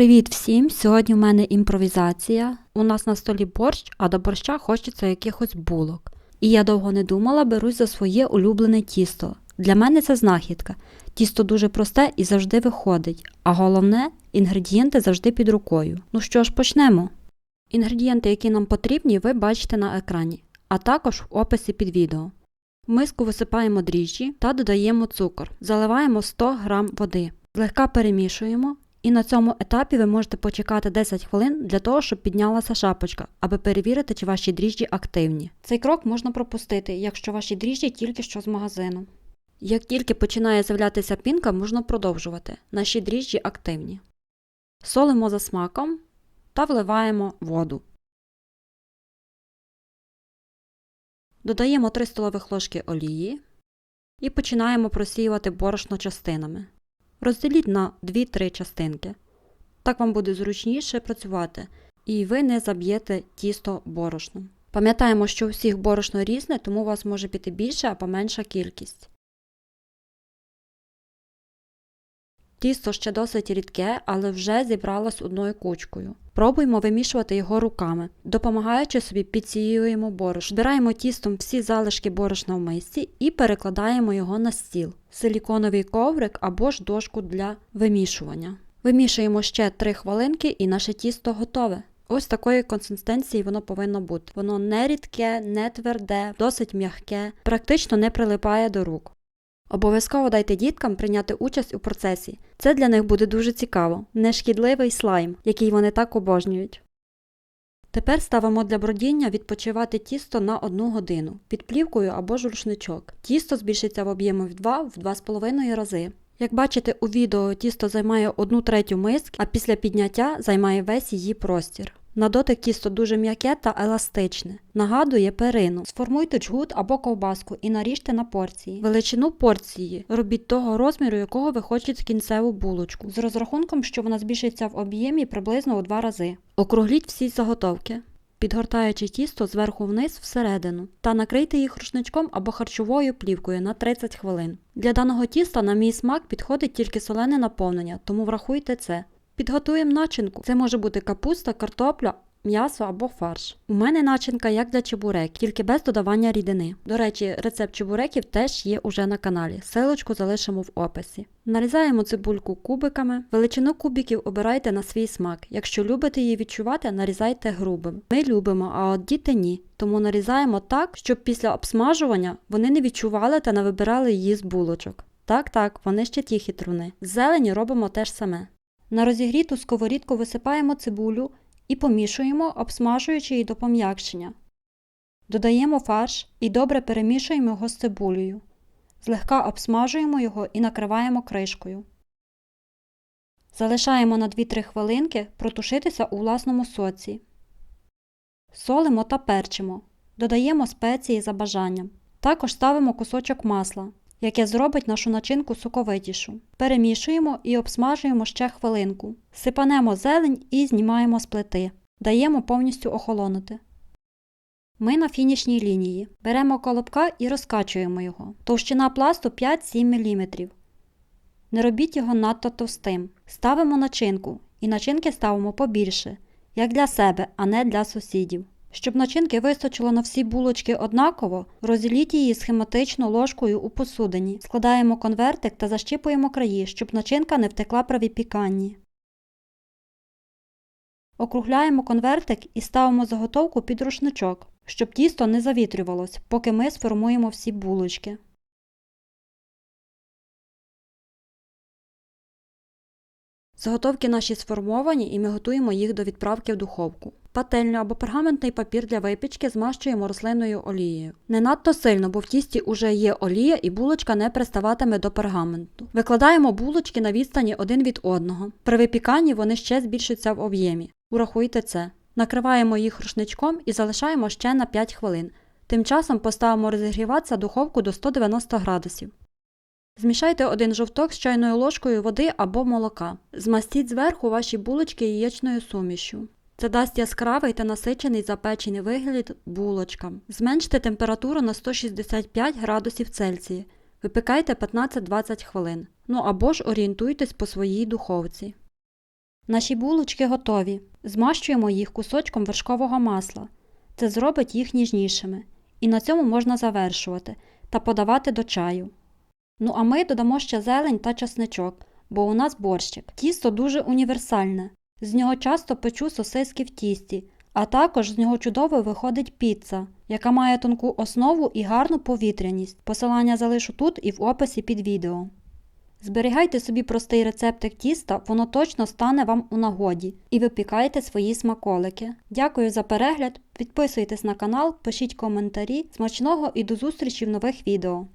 Привіт всім! Сьогодні в мене імпровізація. У нас на столі борщ, а до борща хочеться якихось булок. І я довго не думала, берусь за своє улюблене тісто. Для мене це знахідка. Тісто дуже просте і завжди виходить, а головне інгредієнти завжди під рукою. Ну що ж, почнемо. Інгредієнти, які нам потрібні, ви бачите на екрані, а також в описі під відео. В миску висипаємо дріжджі та додаємо цукор. Заливаємо 100 г води. Злегка перемішуємо і на цьому етапі ви можете почекати 10 хвилин для того, щоб піднялася шапочка, аби перевірити, чи ваші дріжджі активні. Цей крок можна пропустити, якщо ваші дріжджі тільки що з магазину. Як тільки починає з'являтися пінка, можна продовжувати. Наші дріжджі активні. Солимо за смаком та вливаємо воду. Додаємо 3 столових ложки олії і починаємо просіювати борошно частинами. Розділіть на 2-3 частинки. Так вам буде зручніше працювати, і ви не заб'єте тісто борошном. Пам'ятаємо, що у всіх борошно різне, тому у вас може піти більше або менша кількість. Тісто ще досить рідке, але вже зібралось одною кучкою. Пробуємо вимішувати його руками. Допомагаючи собі, підсіюємо борошно. Збираємо тістом всі залишки борошна в мисці і перекладаємо його на стіл, силіконовий коврик або ж дошку для вимішування. Вимішуємо ще 3 хвилинки і наше тісто готове. Ось такої консистенції воно повинно бути. Воно не рідке, не тверде, досить м'яке, практично не прилипає до рук. Обов'язково дайте діткам прийняти участь у процесі. Це для них буде дуже цікаво, нешкідливий слайм, який вони так обожнюють. Тепер ставимо для бродіння відпочивати тісто на 1 годину під плівкою або ж рушничок. Тісто збільшиться в об'єму в 2 в 2,5 рази. Як бачите у відео, тісто займає 1 третю миски, а після підняття займає весь її простір. На дотик тісто дуже м'яке та еластичне. Нагадує перину. Сформуйте джгут або ковбаску і наріжте на порції. Величину порції робіть того розміру, якого ви хочете кінцеву булочку, з розрахунком, що вона збільшиться в об'ємі приблизно у два рази. Округліть всі заготовки. Підгортаючи тісто зверху вниз всередину та накрийте їх рушничком або харчовою плівкою на 30 хвилин. Для даного тіста, на мій смак, підходить тільки солене наповнення, тому врахуйте це. Підготуємо начинку. Це може бути капуста, картопля, м'ясо або фарш. У мене начинка як для чебурек, тільки без додавання рідини. До речі, рецепт чебуреків теж є уже на каналі. Силочку залишимо в описі. Нарізаємо цибульку кубиками. Величину кубиків обирайте на свій смак. Якщо любите її відчувати, нарізайте грубим. Ми любимо, а от діти ні. Тому нарізаємо так, щоб після обсмажування вони не відчували та не вибирали її з булочок. Так, так, вони ще ті хитруни. З зелені робимо те ж саме. На розігріту сковорідку висипаємо цибулю і помішуємо, обсмажуючи її до пом'якшення. Додаємо фарш і добре перемішуємо його з цибулею. Злегка обсмажуємо його і накриваємо кришкою. Залишаємо на 2-3 хвилинки протушитися у власному соці. Солимо та перчимо. Додаємо спеції за бажанням. Також ставимо кусочок масла яке зробить нашу начинку соковитішу. Перемішуємо і обсмажуємо ще хвилинку. Сипанемо зелень і знімаємо з плити. Даємо повністю охолонути. Ми на фінішній лінії. Беремо колобка і розкачуємо його. Товщина пласту 5-7 мм. Не робіть його надто товстим. Ставимо начинку і начинки ставимо побільше, як для себе, а не для сусідів. Щоб начинки вистачило на всі булочки однаково, розділіть її схематично ложкою у посудині. Складаємо конвертик та защіпуємо краї, щоб начинка не втекла при випіканні. Округляємо конвертик і ставимо заготовку під рушничок, щоб тісто не завітрювалось, поки ми сформуємо всі булочки. Заготовки наші сформовані і ми готуємо їх до відправки в духовку. Пательню або пергаментний папір для випічки змащуємо рослинною олією. Не надто сильно, бо в тісті уже є олія і булочка не приставатиме до пергаменту. Викладаємо булочки на відстані один від одного. При випіканні вони ще збільшаться в об'ємі. Урахуйте це. Накриваємо їх рушничком і залишаємо ще на 5 хвилин. Тим часом поставимо розігріватися духовку до 190 градусів. Змішайте один жовток з чайною ложкою води або молока. Змастіть зверху ваші булочки яєчною сумішю. Це дасть яскравий та насичений запечений вигляд булочкам. Зменште температуру на 165 градусів Цельсія. Випікайте 15-20 хвилин. Ну або ж орієнтуйтесь по своїй духовці. Наші булочки готові. Змащуємо їх кусочком вершкового масла. Це зробить їх ніжнішими. І на цьому можна завершувати та подавати до чаю. Ну а ми додамо ще зелень та часничок, бо у нас борщик. Тісто дуже універсальне. З нього часто печу сосиски в тісті, а також з нього чудово виходить піца, яка має тонку основу і гарну повітряність. Посилання залишу тут і в описі під відео. Зберігайте собі простий рецептик тіста, воно точно стане вам у нагоді. І випікайте свої смаколики. Дякую за перегляд, підписуйтесь на канал, пишіть коментарі. Смачного і до зустрічі в нових відео.